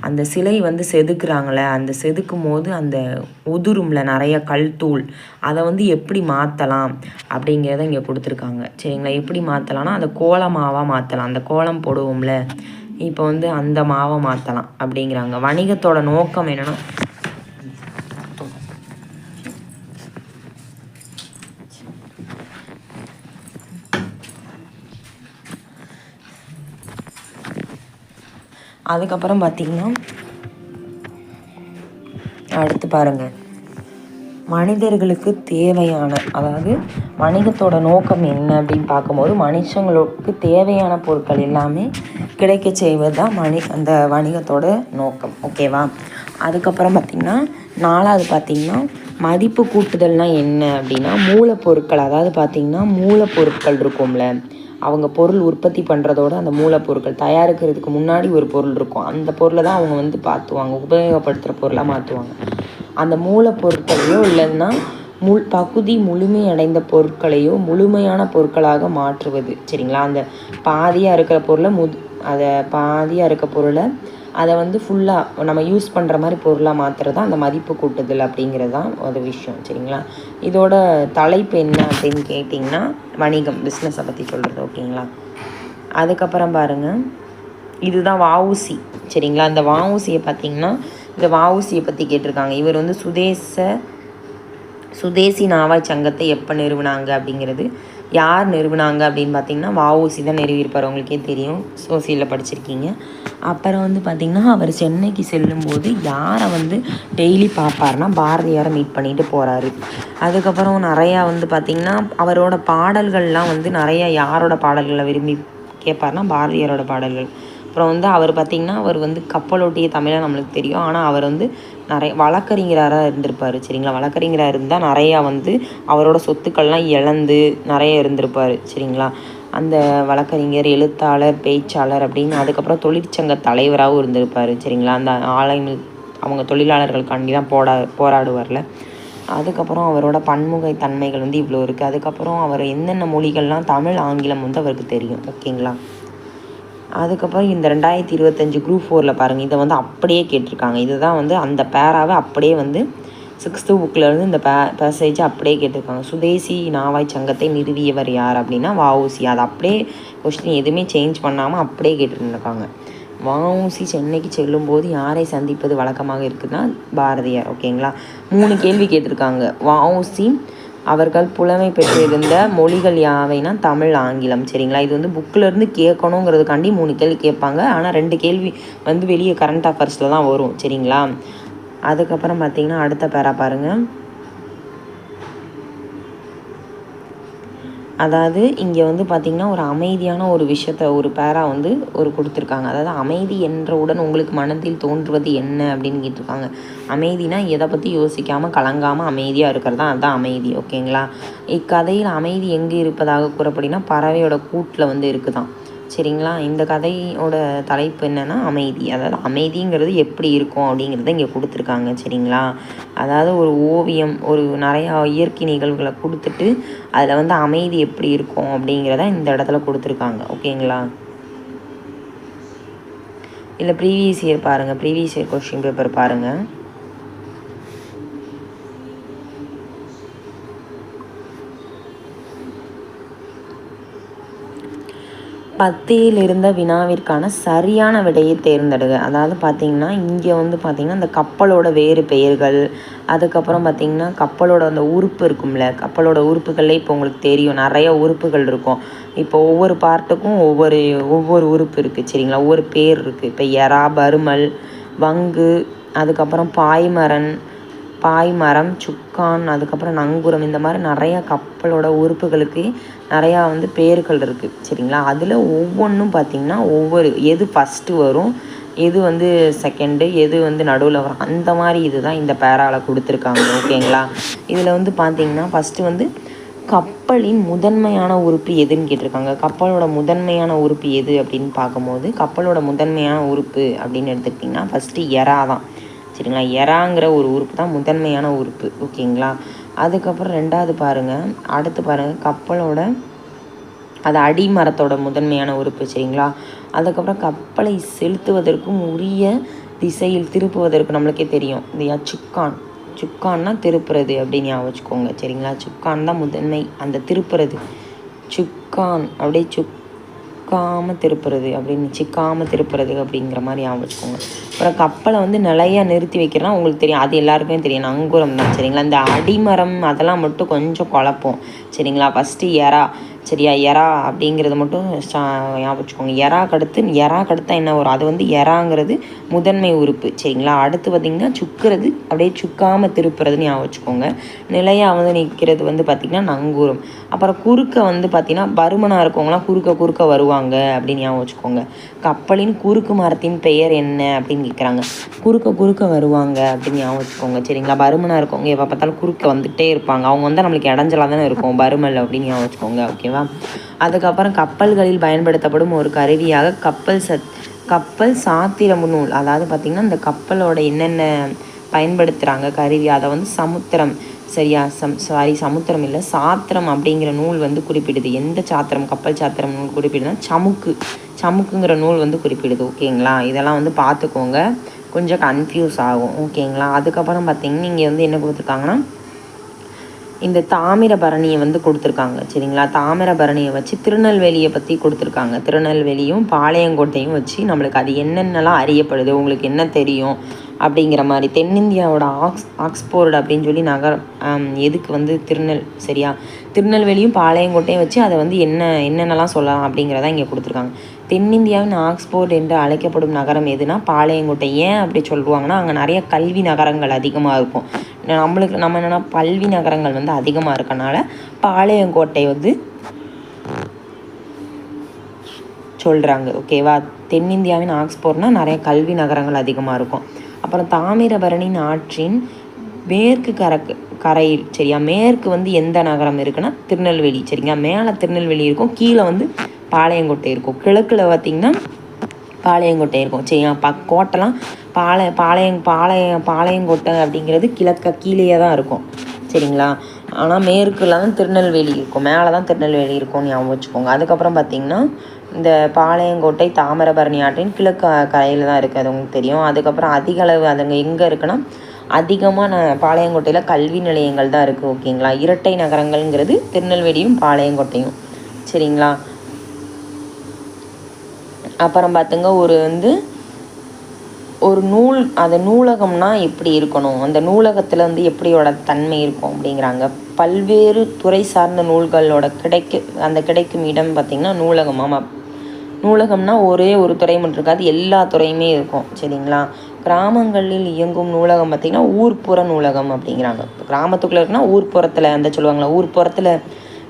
[SPEAKER 1] அந்த சிலை வந்து செதுக்குறாங்களே அந்த செதுக்கும் போது அந்த உதிரும்ல நிறைய கல் தூள் அதை வந்து எப்படி மாற்றலாம் அப்படிங்கிறத இங்கே கொடுத்துருக்காங்க. சரிங்களா? எப்படி மாற்றலாம்னா அந்த கோலமாவாக மாற்றலாம் அந்த கோலம் போடுவோம்ல இப்போ வந்து அந்த மாவை மாற்றலாம் அப்படிங்கிறாங்க. வணிகத்தோட நோக்கம் என்னென்னா அதுக்கப்புறம் பார்த்திங்கன்னா அடுத்து பாருங்கள் மனிதர்களுக்கு தேவையான அதாவது வணிகத்தோட நோக்கம் என்ன அப்படின்னு பார்க்கும்போது மனுஷங்களுக்கு தேவையான பொருட்கள் எல்லாமே கிடைக்க செய்வது தான் மணி அந்த வணிகத்தோட நோக்கம். ஓகேவா அதுக்கப்புறம் பார்த்திங்கன்னா நாலாவது பார்த்திங்கன்னா மதிப்பு கூட்டுதல்னால் என்ன அப்படின்னா மூலப்பொருட்கள் அதாவது பார்த்திங்கன்னா மூலப்பொருட்கள் இருக்கும்ல. அவங்க பொருள் உற்பத்தி பண்ணுறதோட அந்த மூலப்பொருட்கள் தயாரிக்கிறதுக்கு முன்னாடி ஒரு பொருள் இருக்கும். அந்த பொருளை தான் அவங்க வந்து பார்த்துவாங்க உபயோகப்படுத்துகிற பொருளாக மாற்றுவாங்க அந்த மூலப்பொருட்களையோ இல்லைன்னா முள் பகுதி முழுமையடைந்த பொருட்களையோ முழுமையான பொருட்களாக மாற்றுவது. சரிங்களா? அந்த பாதியாக இருக்கிற பொருளை முது அதை பாதியாக இருக்க பொருளை அதை வந்து ஃபுல்லாக நம்ம யூஸ் பண்ணுற மாதிரி பொருளாக மாற்றுறது தான் அந்த மதிப்பு கூட்டுதல் அப்படிங்கிறது தான் ஒரு விஷயம் சரிங்களா? இதோட தலைப்பு என்ன அப்படின்னு கேட்டிங்கன்னா வணிகம் பிஸ்னஸை பற்றி சொல்கிறது ஓகேங்களா? அதுக்கப்புறம் பாருங்கள் இதுதான் வஉசி சரிங்களா? இந்த வஉசியை பார்த்திங்கன்னா இந்த வஉசியை பற்றி கேட்டிருக்காங்க. இவர் வந்து சுதேச சுதேசி நாவாய் சங்கத்தை எப்போ நிறுவினாங்க அப்படிங்கிறது யார் நிறுவினாங்க அப்படின்னு பார்த்தீங்கன்னா வஉசி தான் நிறுவியிருப்பார். உங்களுக்கே தெரியும். சோசியலில் படிச்சிருக்கீங்க. அப்புறம் வந்து பார்த்திங்கன்னா அவர் சென்னைக்கு செல்லும்போது யாரை வந்து டெய்லி பார்ப்பார்னா பாரதியாரை மீட் பண்ணிட்டு போகிறாரு அதுக்கப்புறம் நிறையா வந்து பார்த்திங்கன்னா அவரோட பாடல்கள்லாம் வந்து நிறையா யாரோட பாடல்களை விரும்பி கேட்பார்னா பாரதியாரோட பாடல்கள். அப்புறம் வந்து அவர் பார்த்திங்கன்னா அவர் வந்து கப்பலோட்டிய தமிழாக நம்மளுக்கு தெரியும். ஆனால் அவர் வந்து நிறைய வழக்கறிஞராக இருந்திருப்பார் சரிங்களா? வழக்கறிஞராக இருந்தால் நிறையா வந்து அவரோட சொத்துக்கள்லாம் இழந்து நிறைய இருந்திருப்பார் சரிங்களா? அந்த வழக்கறிஞர் எழுத்தாளர் பேச்சாளர் அப்படின்னு அதுக்கப்புறம் தொழிற்சங்க தலைவராகவும் இருந்திருப்பார் சரிங்களா? அந்த ஆலைகள் அவங்க தொழிலாளர்களுக்காண்டி தான் போடா போராடுவார்ல. அதுக்கப்புறம் அவரோட பன்முகை தன்மைகள் வந்து இவ்வளோ இருக்குது அதுக்கப்புறம் அவர் என்னென்ன மொழிகள்லாம் தமிழ் ஆங்கிலம் வந்து அவருக்கு தெரியும் ஓகேங்களா? அதுக்கப்புறம் இந்த ரெண்டாயிரத்தி இருபத்தஞ்சி குரூப் ஃபோரில் பாருங்கள் இதை வந்து அப்படியே கேட்டிருக்காங்க. இதுதான் வந்து அந்த பேராவை அப்படியே வந்து சிக்ஸ்த்து புக்கிலேருந்து இந்த பே பேசேஜ் அப்படியே கேட்டிருக்காங்க. சுதேசி நாவாய் சங்கத்தை நிறுவியவர் யார் அப்படின்னா வஉசி. அதை அப்படியே கொஸ்டின் எதுவுமே சேஞ்ச் பண்ணாமல் அப்படியே கேட்டுருந்துருக்காங்க. வஉசி சென்னைக்கு செல்லும்போது யாரை சந்திப்பது வழக்கமாக இருக்குதுன்னா பாரதியார். ஓகேங்களா மூணு கேள்வி கேட்டிருக்காங்க. வஉசி அவர்கள் புலமை பெற்றிருந்த மொழிகள் யாவைனா தமிழ் ஆங்கிலம் சரிங்களா? இது வந்து புக்கிலேருந்து கேட்கணுங்கிறதுக்காண்டி மூணு கேள்வி கேட்பாங்க. ஆனால் ரெண்டு கேள்வி வந்து வெளியே கரண்ட் அஃபேர்ஸில் தான் வரும் சரிங்களா? அதுக்கப்புறம் பார்த்தீங்கன்னா அடுத்த பேரா பாருங்கள் அதாவது இங்கே வந்து பார்த்திங்கன்னா ஒரு அமைதியான ஒரு விஷயத்த ஒரு பேரா வந்து ஒரு கொடுத்துருக்காங்க. அதாவது அமைதி என்றவுடன் உங்களுக்கு மனதில் தோன்றுவது என்ன அப்படின்னு கேட்டிருக்காங்க. அமைதினா எதை பற்றி யோசிக்காமல் கலங்காமல் அமைதியாக இருக்கிறது? தான் அதுதான் அமைதி ஓகேங்களா இக்கதையில் அமைதி எங்கே இருப்பதாக கூறப்படினா பறவையோட கூட்டில் வந்து இருக்குதான். சரிங்களா? இந்த கதையோட தலைப்பு என்னென்னா அமைதி. அதாவது அமைதிங்கிறது எப்படி இருக்கும் அப்படிங்கிறத இங்கே கொடுத்துருக்காங்க சரிங்களா? அதாவது ஒரு ஓவியம் ஒரு நிறையா இயற்கை நிகழ்வுகளை கொடுத்துட்டு அதில் வந்து அமைதி எப்படி இருக்கும் அப்படிங்கிறத இந்த இடத்துல கொடுத்துருக்காங்க. ஓகேங்களா? இல்லை ப்ரீவியஸ் இயர் பாருங்கள் ப்ரீவியஸ் இயர் கொஷின் பேப்பர் பாருங்கள் பத்தியில் இருந்த வினாவிற்கான சரியான விடையை தேர்ந்தெடுங்க. அதாவது பார்த்திங்கன்னா இங்கே வந்து பார்த்திங்கன்னா இந்த கப்பலோட வேறு பெயர்கள் அதுக்கப்புறம் பார்த்திங்கன்னா கப்பலோட அந்த உறுப்பு இருக்கும்ல கப்பலோட உறுப்புகளே இப்போ உங்களுக்கு தெரியும் நிறைய உறுப்புகள் இருக்கும். இப்போ ஒவ்வொரு பார்ட்டுக்கும் ஒவ்வொரு ஒவ்வொரு உறுப்பு இருக்குது சரிங்களா? ஒவ்வொரு பேர் இருக்குது இப்போ எறா பருமல் வங்கு அதுக்கப்புறம் பாய்மரன் பாய்மரம் சுக்கான் அதுக்கப்புறம் நங்குரம் இந்த மாதிரி நிறையா கப்பலோட உறுப்புகளுக்கு நிறையா வந்து பேர்கள் இருக்குது சரிங்களா? அதில் ஒவ்வொன்றும் பார்த்திங்கன்னா ஒவ்வொரு எது ஃபஸ்ட்டு வரும் எது வந்து செகண்டு எது வந்து நடுவில் வரும் அந்த மாதிரி இது தான் இந்த பேராவில் கொடுத்துருக்காங்க ஓகேங்களா? இதில் வந்து பார்த்திங்கன்னா ஃபஸ்ட்டு வந்து கப்பலின் முதன்மையான உறுப்பு எதுன்னு கேட்டிருக்காங்க. கப்பலோட முதன்மையான உறுப்பு எது அப்படின்னு பார்க்கும்போது கப்பலோட முதன்மையான உறுப்பு அப்படின்னு எடுத்துக்கிட்டிங்கன்னா ஃபஸ்ட்டு எறா தான் சரிங்களா எறாங்கிற ஒரு உறுப்பு தான் முதன்மையான உறுப்பு. ஓகேங்களா? அதுக்கப்புறம் ரெண்டாவது பாருங்கள் அடுத்து பாருங்கள் கப்பலோட அது அடிமரத்தோட முதன்மையான உறுப்பு சரிங்களா? அதுக்கப்புறம் கப்பலை செலுத்துவதற்கும் உரிய திசையில் திருப்புவதற்கு நம்மளுக்கே தெரியும். இல்லையா சுக்கான். சுக்கான்னா திருப்புறது அப்படின்னு ஞாபகம் வச்சுக்கோங்க சரிங்களா? சுக்கான் தான் முதன்மை. அந்த திருப்புறது. சுக்கான். அப்படியே சுக் சிக்காமல் திருப்புறது அப்படின்னு சிக்காமல் திருப்புறது அப்படிங்கிற மாதிரி ஞாபகம் வச்சுக்கோங்க. அப்புறம் கப்பலை வந்து நிலையாக நிறுத்தி வைக்கிறனா உங்களுக்கு தெரியும். அது எல்லாருக்குமே தெரியும். நங்கூரம் தான் சரிங்களா? இந்த அடிமரம் அதெல்லாம் மட்டும் கொஞ்சம் குழப்பம் சரிங்களா? ஃபஸ்ட்டு எறா சரியா? எறா அப்படிங்கிறது மட்டும் ஞாபகம் வச்சுக்கோங்க. எறா கடுத்து எறா கடுத்தா என்ன வரும்? அது வந்து எறாங்கிறது முதன்மை உறுப்பு சரிங்களா? அடுத்து பார்த்திங்கன்னா சுக்கிறது அப்படியே சுக்காமல் திருப்புறதுன்னு ஞாபகம் வச்சுக்கோங்க. நிலையாக வந்து நிற்கிறது வந்து பார்த்திங்கன்னா நங்கூரம். அப்புறம் குறுக்க வந்து பார்த்திங்கன்னா பருமனாக இருக்கவங்களாம் குறுக்க குறுக்க வருவாங்க அப்படின்னு ஞாபகம் வச்சுக்கோங்க. கப்பலின் குறுக்கு மரத்தின் பெயர் என்ன அப்படின்னு கேட்குறாங்க குறுக்க குறுக்க வருவாங்க அப்படின்னு ஞாபகம் வச்சுக்கோங்க சரிங்களா? பருமனாக இருக்கவங்க எப்போ பார்த்தாலும் குறுக்க வந்துட்டே இருப்பாங்க. அவங்க வந்து நம்மளுக்கு இடைஞ்சலாக தானே இருக்கும் பருமல் அப்படின்னு ஞாபகம் வச்சுக்கோங்க ஓகேவா? அதுக்கப்புறம் கப்பல்களில் பயன்படுத்தப்படும் ஒரு கருவியாக கப்பல் சத் கப்பல் சாத்திரம் நூல். அதாவது பார்த்திங்கன்னா இந்த கப்பலோட என்னென்ன பயன்படுத்துகிறாங்க கருவி அதை வந்து சமுத்திரம் சரியா சம் சாரி சமுத்திரம் இல்லை சாத்திரம் அப்படிங்கிற நூல் வந்து குறிப்பிடுது. எந்த சாத்திரம் கப்பல் சாத்திரம் நூல் குறிப்பிடுதுன்னா சமுக்கு. சமுக்குங்கிற நூல் வந்து குறிப்பிடுது ஓகேங்களா? இதெல்லாம் வந்து பார்த்துக்கோங்க. கொஞ்சம் கன்ஃபியூஸ் ஆகும் ஓகேங்களா? அதுக்கப்புறம் பார்த்தீங்கன்னா இங்கே வந்து என்ன கொடுத்துருக்காங்கன்னா இந்த தாமிரபரணியை வந்து கொடுத்துருக்காங்க சரிங்களா? தாமிரபரணியை வச்சு திருநெல்வேலியை பற்றி கொடுத்துருக்காங்க. திருநெல்வேலியும் பாளையங்கோட்டையும் வச்சு நம்மளுக்கு அது என்னென்னலாம் அறியப்படுது? உங்களுக்கு என்ன தெரியும்? அப்படிங்கிற மாதிரி. தென்னிந்தியாவோட ஆக்ஸ் ஆக்ஸ்போர்டு அப்படின்னு சொல்லி நகரம் எதுக்கு வந்து திருநெல் சரியா? திருநெல்வேலியும் பாளையங்கோட்டையும் வச்சு அதை வந்து என்ன என்னென்னலாம் சொல்லலாம் அப்படிங்கிறத இங்கே கொடுத்துருக்காங்க. தென்னிந்தியாவின் ஆக்ஸ்போர்ட் என்று அழைக்கப்படும் நகரம் எதுனா பாளையங்கோட்டை. ஏன் அப்படி சொல்லுவாங்கன்னா அங்கே நிறைய கல்வி நகரங்கள் அதிகமாக இருக்கும். நம்மளுக்கு நம்ம என்னென்னா கல்வி நகரங்கள் வந்து அதிகமாக இருக்கனால பாளையங்கோட்டை வந்து சொல்கிறாங்க ஓகேவா? தென்னிந்தியாவின் ஆக்ஸ்போர்ட்னால் நிறைய கல்வி நகரங்கள் அதிகமாக இருக்கும். அப்புறம் தாமிரபரணியின் ஆற்றின் மேற்கு கரக்கு கரையில் சரியா? மேற்கு வந்து எந்த நகரம் இருக்குன்னா திருநெல்வேலி சரிங்களா? மேலே திருநெல்வேலி இருக்கும் கீழே வந்து பாளையங்கோட்டை இருக்கும். கிழக்கில் பார்த்திங்கன்னா பாளையங்கோட்டை இருக்கும் சரியா? ப கோட்டைலாம் பாளைய பாளையம் பாளைய பாளையங்கோட்டை அப்படிங்கிறது கிழக்க கீழேயே தான் இருக்கும் சரிங்களா? ஆனால் மேற்குல தான் திருநெல்வேலி இருக்கும் மேலே தான் திருநெல்வேலி இருக்கும்னு ஞாபகம் வச்சுக்கோங்க. அதுக்கப்புறம் பார்த்தீங்கன்னா இந்த பாளையங்கோட்டை தாமிரபரணி ஆற்றின் கிழக்கு கரையில் தான் இருக்குது அது உங்களுக்கு தெரியும். அதுக்கப்புறம் அதிக அளவு அதுங்க எங்கே இருக்குன்னா அதிகமாக நான் பாளையங்கோட்டையில் கல்வி நிலையங்கள் தான் இருக்குது ஓகேங்களா? இரட்டை நகரங்கள்ங்கிறது திருநெல்வேலியும் பாளையங்கோட்டையும். சரிங்களா? அப்புறம் பார்த்துங்க ஒரு வந்து ஒரு நூல் அந்த நூலகம்னா எப்படி இருக்கணும்? அந்த நூலகத்தில் வந்து எப்படியோட தன்மை இருக்கும் அப்படிங்கிறாங்க. பல்வேறு துறை சார்ந்த நூல்களோட கிடைக்கு அந்த கிடைக்கும் இடம் பார்த்திங்கன்னா நூலகம். ஆமாம் நூலகம்னா ஒரே ஒரு துறை மட்டும் இருக்காது எல்லா துறையுமே இருக்கும். சரிங்களா? கிராமங்களில் இயங்கும் நூலகம் பார்த்திங்கன்னா ஊர்ப்புற நூலகம் அப்படிங்கிறாங்க. இப்போ கிராமத்துக்குள்ளே இருக்குன்னா ஊர்ப்புறத்தில் அந்த சொல்லுவாங்களா? ஊர்ப்புறத்தில்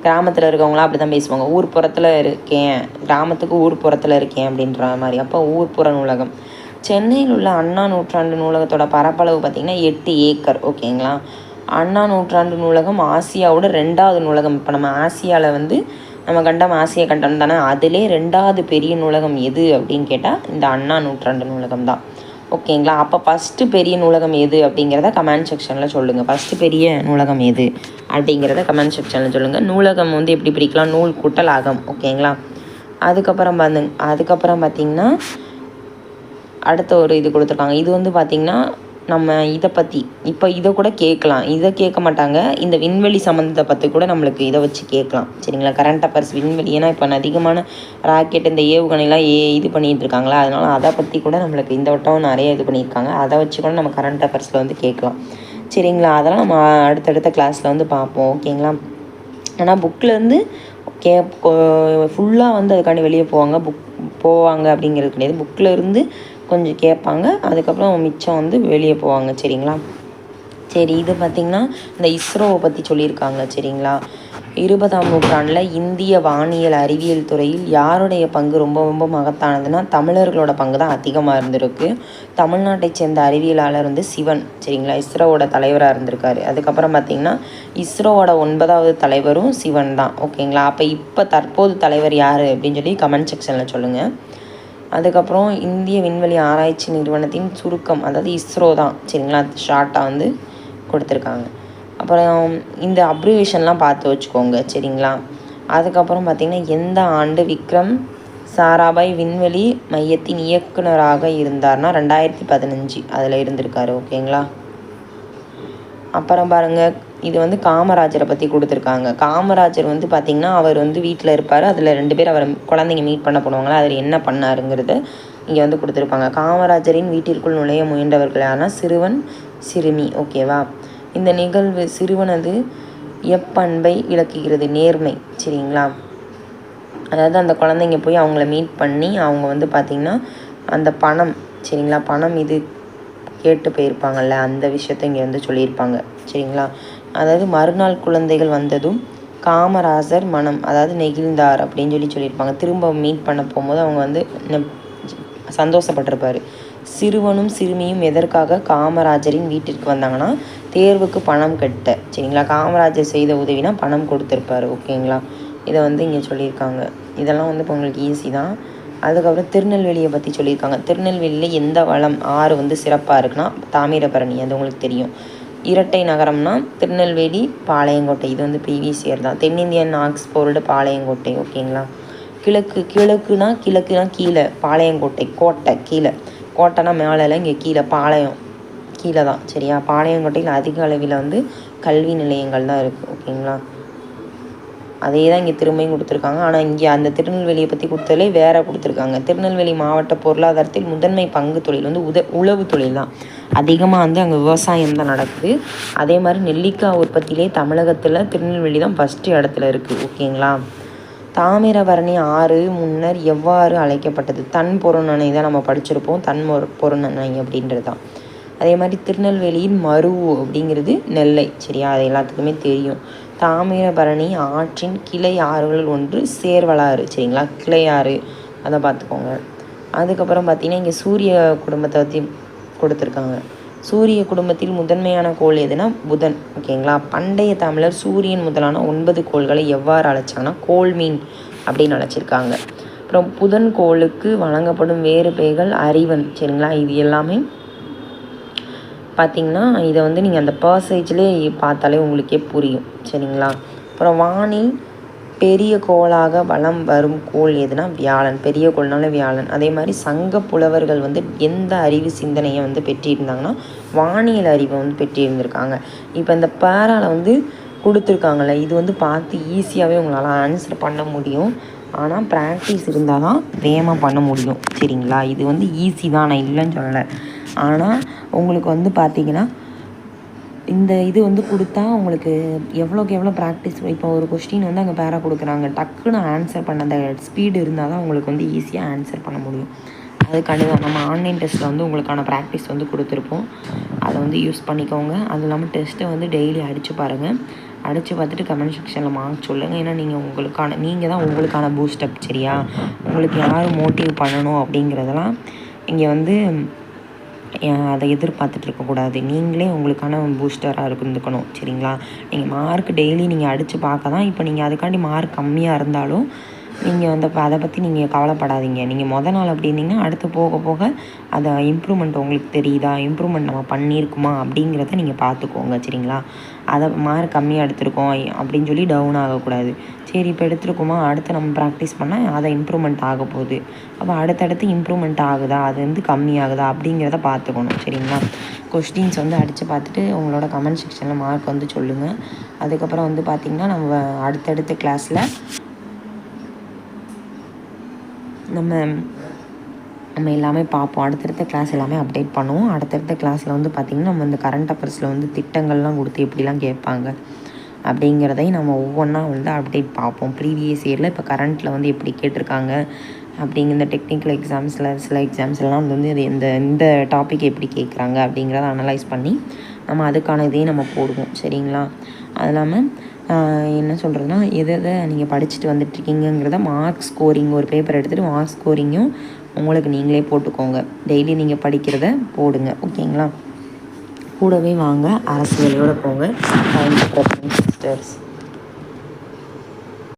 [SPEAKER 1] கிராமத்தில் இருக்கவங்களாம் அப்படி தான் பேசுவாங்க. ஊர்ப்புறத்தில் இருக்கேன். கிராமத்துக்கு ஊர்ப்புறத்தில் இருக்கேன் அப்படின்ற மாதிரி. அப்போ ஊர்ப்புற நூலகம். சென்னையில் உள்ள அண்ணா நூற்றாண்டு நூலகத்தோட பரப்பளவு பார்த்திங்கன்னா எட்டு ஏக்கர். ஓகேங்களா? அண்ணா நூற்றாண்டு நூலகம் ஆசியாவோட ரெண்டாவது நூலகம். இப்போ நம்ம ஆசியாவில் வந்து நம்ம கண்டம் ஆசிய கண்டம் தானே? அதிலே ரெண்டாவது பெரிய நூலகம் எது அப்படின்னு கேட்டால் இந்த அண்ணா நூற்றாண்டு நூலகம் தான். ஓகேங்களா? அப்போ ஃபஸ்ட்டு பெரிய நூலகம் எது அப்படிங்கிறத கமெண்ட் செக்ஷனில் சொல்லுங்கள் ஃபஸ்ட்டு பெரிய நூலகம் எது அப்படிங்கிறத கமெண்ட் செக்ஷனில் சொல்லுங்கள் நூலகம் வந்து எப்படி பிடிக்கலாம் நூல் கூட்டல் அகம் ஓகேங்களா? அதுக்கப்புறம் வந்து அதுக்கப்புறம் பார்த்திங்கன்னா அடுத்த ஒரு இது கொடுத்துருக்காங்க. இது வந்து பார்த்திங்கன்னா நம்ம இதை பற்றி இப்போ இதை கூட கேட்கலாம் இதை கேட்க மாட்டாங்க. இந்த விண்வெளி சம்மந்தத்தை பற்றி கூட நம்மளுக்கு இதை வச்சு கேட்கலாம். சரிங்களா? கரண்ட் அஃபேர்ஸ் விண்வெளி. ஏன்னா இப்போ அதிகமான ராக்கெட் இந்த ஏவுகணைலாம் ஏ இது பண்ணிகிட்டு இருக்காங்களா? அதனால் அதை பற்றி கூட நம்மளுக்கு இந்த வட்டம் நிறைய இது பண்ணியிருக்காங்க. அதை வச்சு கூட நம்ம கரண்ட் அஃபேர்ஸில் வந்து கேட்கலாம். சரிங்களா? அதெல்லாம் நம்ம அடுத்தடுத்த கிளாஸில் வந்து பார்ப்போம். ஓகேங்களா? ஆனால் புக்கிலேருந்து கே ஃபுல்லாக வந்து அதுக்காண்டி வெளியே போவாங்க. புக் போவாங்க அப்படிங்கிறது கிடையாது. புக்கில் இருந்து கொஞ்சம் கேட்பாங்க. அதுக்கப்புறம் மிச்சம் வந்து வெளியே போவாங்க சரிங்களா? சரி இது பார்த்திங்கன்னா இந்த இஸ்ரோவை பற்றி சொல்லியிருக்காங்க சரிங்களா? இருபதாம் நூற்றாண்டில் இந்திய வானியல் அறிவியல் துறையில் யாருடைய பங்கு ரொம்ப ரொம்ப மகத்தானதுன்னா தமிழர்களோட பங்கு தான் அதிகமாக இருந்திருக்கு. தமிழ்நாட்டைச் சேர்ந்த அறிவியலாளர் வந்து சிவன் சரிங்களா? இஸ்ரோவோட தலைவராக இருந்திருக்காரு. அதுக்கப்புறம் பார்த்திங்கன்னா இஸ்ரோவோட ஒன்பதாவது தலைவரும் சிவன் தான் ஓகேங்களா? அப்போ இப்போ தற்போது தலைவர் யார் அப்படின்னு சொல்லி கமெண்ட் செக்ஷனில் சொல்லுங்கள் அதுக்கப்புறம் இந்திய விண்வெளி ஆராய்ச்சி நிறுவனத்தின் சுருக்கம் அதாவது இஸ்ரோ தான். சரிங்களா? ஷார்ட்டாக வந்து கொடுத்துருக்காங்க. அப்புறம் இந்த அப்ரிவேஷன்லாம் பார்த்து வச்சுக்கோங்க. சரிங்களா? அதுக்கப்புறம் பார்த்திங்கன்னா எந்த ஆண்டு விக்ரம் சாராபாய் விண்வெளி மையத்தின் இயக்குனராக இருந்தார்னா ரெண்டாயிரத்தி பதினஞ்சு. அதில் இருந்திருக்காரு. ஓகேங்களா? அப்புறம் பாருங்கள் இது வந்து காமராஜரை பற்றி கொடுத்துருக்காங்க. காமராஜர் வந்து பார்த்திங்கன்னா அவர் வந்து வீட்டில் இருப்பார். அதில் ரெண்டு பேர் அவர் குழந்தைங்க மீட் பண்ண போனவங்களா அதில் என்ன பண்ணாருங்கிறது இங்கே வந்து கொடுத்துருப்பாங்க. காமராஜரின் வீட்டிற்குள் நுழைய முயன்றவர்களான சிறுவன் சிறுமி ஓகேவா இந்த நிகழ்வு சிறுவனது எப்பண்பை விளக்குகிறது? நேர்மை சரிங்களா? அதாவது அந்த குழந்தைங்க போய் அவங்கள மீட் பண்ணி அவங்க வந்து பார்த்திங்கன்னா அந்த பணம் சரிங்களா? பணம் இது கேட்டு போயிருப்பாங்கள்ல அந்த விஷயத்த இங்கே வந்து சொல்லியிருப்பாங்க சரிங்களா? அதாவது மறுநாள் குழந்தைகள் வந்ததும் காமராசர் மனம் அதாவது நெகிழ்ந்தார் அப்படின்னு சொல்லி சொல்லியிருப்பாங்க. திரும்ப மீட் பண்ண போகும்போது அவங்க வந்து சந்தோஷப்பட்டிருப்பார். சிறுவனும் சிறுமியும் எதற்காக காமராஜரின் வீட்டிற்கு வந்தாங்கன்னா தேர்வுக்கு பணம் கட்ட. சரிங்களா? காமராஜர் செய்த உதவினா பணம் கொடுத்துருப்பாரு. ஓகேங்களா? இதை வந்து இங்கே சொல்லியிருக்காங்க. இதெல்லாம் வந்து இப்போ உங்களுக்கு ஈஸி தான். அதுக்கப்புறம் திருநெல்வேலியை பற்றி சொல்லியிருக்காங்க. திருநெல்வேலியில் எந்த வளம் ஆறு வந்து சிறப்பாக இருக்குன்னா தாமிரபரணி. அது உங்களுக்கு தெரியும். இரட்டை நகரம்னா திருநெல்வேலி பாளையங்கோட்டை. இது வந்து பிவிசியர் தான். தென்னிந்தியன் ஆக்ஸ்போர்டு பாளையங்கோட்டை ஓகேங்களா? கிழக்கு கிழக்குனா கிழக்குனா கீழே. பாளையங்கோட்டை கோட்டை கீழே. கோட்டைனா மேலே இங்கே கீழே. பாளையம். கீழே தான். சரியா? பாளையங்கோட்டையில் அதிக அளவில் வந்து கல்வி நிலையங்கள் தான் இருக்குது ஓகேங்களா? அதே தான் இங்கே திரும்பியும் கொடுத்துருக்காங்க. ஆனால் இங்கே அந்த திருநெல்வேலியை பற்றி கொடுத்ததுலே வேறு கொடுத்துருக்காங்க. திருநெல்வேலி மாவட்ட பொருளாதாரத்தில் முதன்மை பங்கு தொழில் வந்து உத உழவு தொழில் தான். அதிகமாக வந்து அங்கே விவசாயம் தான் நடக்குது. அதே மாதிரி நெல்லிக்காய் உற்பத்தியிலே தமிழகத்தில் திருநெல்வேலி தான் ஃபஸ்ட்டு இடத்துல இருக்குது ஓகேங்களா? தாமிரபரணி ஆறு முன்னர் எவ்வாறு அழைக்கப்பட்டது? தன் பொருணனை தான் நம்ம படிச்சிருப்போம் தன் பொருணனை அப்படின்றது தான் அதே மாதிரி திருநெல்வேலியின் மரு அப்படிங்கிறது நெல்லை சரியா? அது எல்லாத்துக்குமே தெரியும். தாமிரபரணி ஆற்றின் கிளை ஆறுகள் ஒன்று சேர்வலாறு சரிங்களா? கிளை ஆறு அதை பார்த்துக்கோங்க. அதுக்கப்புறம் பார்த்திங்கன்னா இங்கே சூரிய குடும்பத்தை பற்றி கொடுத்துருக்காங்க. சூரிய குடும்பத்தில் முதன்மையான கோள் எதுனா புதன் ஓகேங்களா பண்டைய தமிழர் சூரியன் முதலான ஒன்பது கோள்களை எவ்வாறு அழைச்சாங்கன்னா கோள் மீன் அப்படின்னு அழைச்சிருக்காங்க. அப்புறம் புதன் கோளுக்கு வழங்கப்படும் வேறு பெயர்கள் அறிவன் சரிங்களா? இது எல்லாமே பார்த்திங்கன்னா இதை வந்து நீங்கள் அந்த பர்சேஜ்லேயே பார்த்தாலே உங்களுக்கே புரியும் சரிங்களா? அப்புறம் வானில் பெரிய கோளாக வளம் வரும் கோள் எதுனா வியாழன் பெரிய கோள்னால வியாழன். அதே மாதிரி சங்க புலவர்கள் வந்து எந்த அறிவு சிந்தனையை வந்து பெற்றிருந்தாங்கன்னா வானியல் அறிவை வந்து பெற்றிருந்திருக்காங்க. இப்போ இந்த பேரால் வந்து கொடுத்துருக்காங்களே இது வந்து பார்த்து ஈஸியாகவே உங்களால் ஆன்சர் பண்ண முடியும். ஆனால் ப்ராக்டிஸ் இருந்தால் தான் வேகமாக பண்ண முடியும். சரிங்களா? இது வந்து ஈஸி தான் நான் இல்லைன்னு சொல்லலை. ஆனால் உங்களுக்கு வந்து பார்த்திங்கன்னா இந்த இது வந்து கொடுத்தா உங்களுக்கு எவ்வளோக்கு எவ்வளோ ப்ராக்டிஸ் இப்போ ஒரு கொஸ்டின் வந்து அங்கே பேராக கொடுக்குறாங்க. டக்குன்னு ஆன்சர் பண்ண அந்த ஸ்பீடு இருந்தால் தான் உங்களுக்கு வந்து ஈஸியாக ஆன்சர் பண்ண முடியும். அதுக்காண்டி தான் நம்ம ஆன்லைன் டெஸ்ட்டில் வந்து உங்களுக்கான ப்ராக்டிஸ் வந்து கொடுத்துருப்போம். அதை வந்து யூஸ் பண்ணிக்கோங்க. அது இல்லாமல் டெஸ்ட்டை வந்து டெய்லி அடித்து பாருங்கள் அடித்து பார்த்துட்டு கமெண்ட் செக்ஷனில் மார்க் சொல்லுங்கள் ஏன்னா நீங்கள் உங்களுக்கான நீங்கள் தான் உங்களுக்கான பூஸ்டப் சரியா? உங்களுக்கு யார் மோட்டிவ் பண்ணணும் அப்படிங்கிறதெல்லாம் இங்கே வந்து அதை எதிர்பார்த்துட்டு இருக்கக்கூடாது நீங்களே உங்களுக்கான பூஸ்டராக இருந்துக்கணும். சரிங்களா? நீங்கள் மார்க் டெய்லி நீங்கள் அடித்து பார்க்க தான் இப்போ நீங்கள் அதுக்காண்டி மார்க் கம்மியாக இருந்தாலும் நீங்கள் வந்து அதை பற்றி நீங்கள் கவலைப்படாதீங்க. நீங்கள் மொதல் நாள் அப்படி இருந்தீங்கன்னா அடுத்து போக போக அதை இம்ப்ரூவ்மெண்ட் உங்களுக்கு தெரியுதா? இம்ப்ரூவ்மெண்ட் நம்ம பண்ணியிருக்குமா? அப்படிங்கிறத நீங்கள் பார்த்துக்கோங்க. சரிங்களா? அதை மார்க் கம்மியாக எடுத்திருக்கோம். அப்படின்னு சொல்லி டவுன் ஆகக்கூடாது. சரி இப்போ எடுத்துருக்கோமா? அடுத்து நம்ம ப்ராக்டிஸ் பண்ணால் அதை இம்ப்ரூவ்மெண்ட் ஆக போகுது. அப்போ அடுத்தடுத்து இம்ப்ரூவ்மெண்ட் ஆகுதா? அது வந்து கம்மி ஆகுதா அப்படிங்கிறத பார்த்துக்கணும். சரிங்களா? கொஸ்டின்ஸ் வந்து அடித்து பார்த்துட்டு உங்களோட கமெண்ட் செக்ஷனில் மார்க் வந்து சொல்லுங்கள் அதுக்கப்புறம் வந்து பார்த்திங்கன்னா நம்ம அடுத்தடுத்த கிளாஸில் நம்ம நம்ம எல்லாமே பார்ப்போம். அடுத்தடுத்த கிளாஸ் எல்லாமே அப்டேட் பண்ணுவோம். அடுத்தடுத்த கிளாஸில் வந்து பார்த்திங்கன்னா நம்ம இந்த கரண்ட் அஃபேர்ஸில் வந்து திட்டங்கள்லாம் கொடுத்து எப்படிலாம் கேட்பாங்க? அப்படிங்கிறதையும் நம்ம ஒவ்வொன்றா வந்து அப்டேட் பார்ப்போம். ப்ரீவியஸ் இயரில் இப்போ கரண்ட்டில் வந்து எப்படி கேட்டிருக்காங்க? அப்படிங்கிற இந்த டெக்னிக்கல் எக்ஸாம்ஸில் சில எக்ஸாம்ஸ்லாம் வந்து அது இந்த இந்த டாபிக் எப்படி கேட்குறாங்க அப்படிங்கிறத அனலைஸ் பண்ணி நம்ம அதுக்கான இதையும் நம்ம போடுவோம். சரிங்களா? அது இல்லாமல் என்ன சொல்கிறதுனா எதை எதை நீங்கள் படிச்சுட்டு வந்துட்டுருக்கீங்கிறத மார்க் ஸ்கோரிங் ஒரு பேப்பர் எடுத்துகிட்டு மார்க் ஸ்கோரிங்கும் உங்களுக்கு நீங்களே போட்டுக்கோங்க. டெய்லி நீங்கள் படிக்கிறத போடுங்க. ஓகேங்களா கூடவே வாங்க. அரசியலோடு போங்க. சிஸ்டர்ஸ்